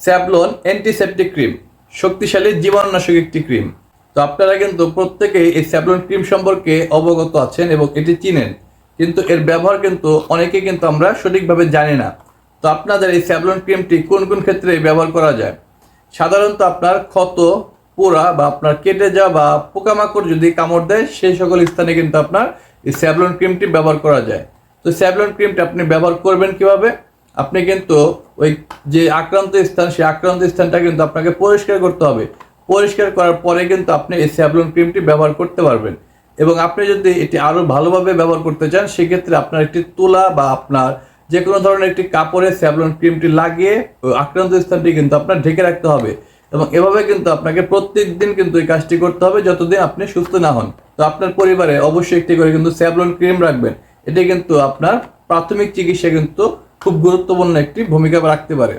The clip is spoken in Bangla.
স্যাভলন অ্যান্টিসেপটিক ক্রিম শক্তিশালী জীবাণুনাশক একটি ক্রিম তো আপনারা কিন্তু প্রত্যেকেই এই স্যাভলন ক্রিম সম্পর্কে অবগত আছেন এবং এটি চিনেন। কিন্তু এর ব্যবহার কিন্তু অনেকে কিন্তু আমরা সঠিকভাবে জানি না। তো আপনাদের এই স্যাভলন ক্রিমটি কোন কোন ক্ষেত্রে ব্যবহার করা যায়? সাধারণত আপনার ক্ষত, পোড়া বা আপনার কেটে যাওয়া বা পোকামাকড় যদি কামড় দেয়, সেই সকল স্থানে কিন্তু আপনার এই স্যাভলন ক্রিমটি ব্যবহার করা যায়। তো স্যাভলন ক্রিমটি আপনি ব্যবহার করবেন কীভাবে? আপনি কিন্তু ওই যে আক্রান্ত স্থান, সেই আক্রান্ত স্থানটা কিন্তু আপনাকে পরিষ্কার করতে হবে। পরিষ্কার করার পরে কিন্তু আপনি এই স্যাভলন ক্রিমটি ব্যবহার করতে পারবেন। এবং আপনি যদি এটি আরও ভালোভাবে ব্যবহার করতে চান, সেক্ষেত্রে আপনার একটি তুলা বা আপনার যে কোনো ধরনের একটি কাপড়ে স্যাভলন ক্রিমটি লাগিয়ে ওই আক্রান্ত স্থানটি কিন্তু আপনার ঢেকে রাখতে হবে। এবং এভাবে কিন্তু আপনাকে প্রত্যেক দিন কিন্তু এই কাজটি করতে হবে যতদিন আপনি সুস্থ না হন। তো আপনার পরিবারে অবশ্যই একটি করে কিন্তু স্যাভলন ক্রিম রাখবেন। এটি কিন্তু আপনার প্রাথমিক চিকিৎসা কিন্তু খুব গুরুত্বপূর্ণ একটি ভূমিকা রাখতে পারে।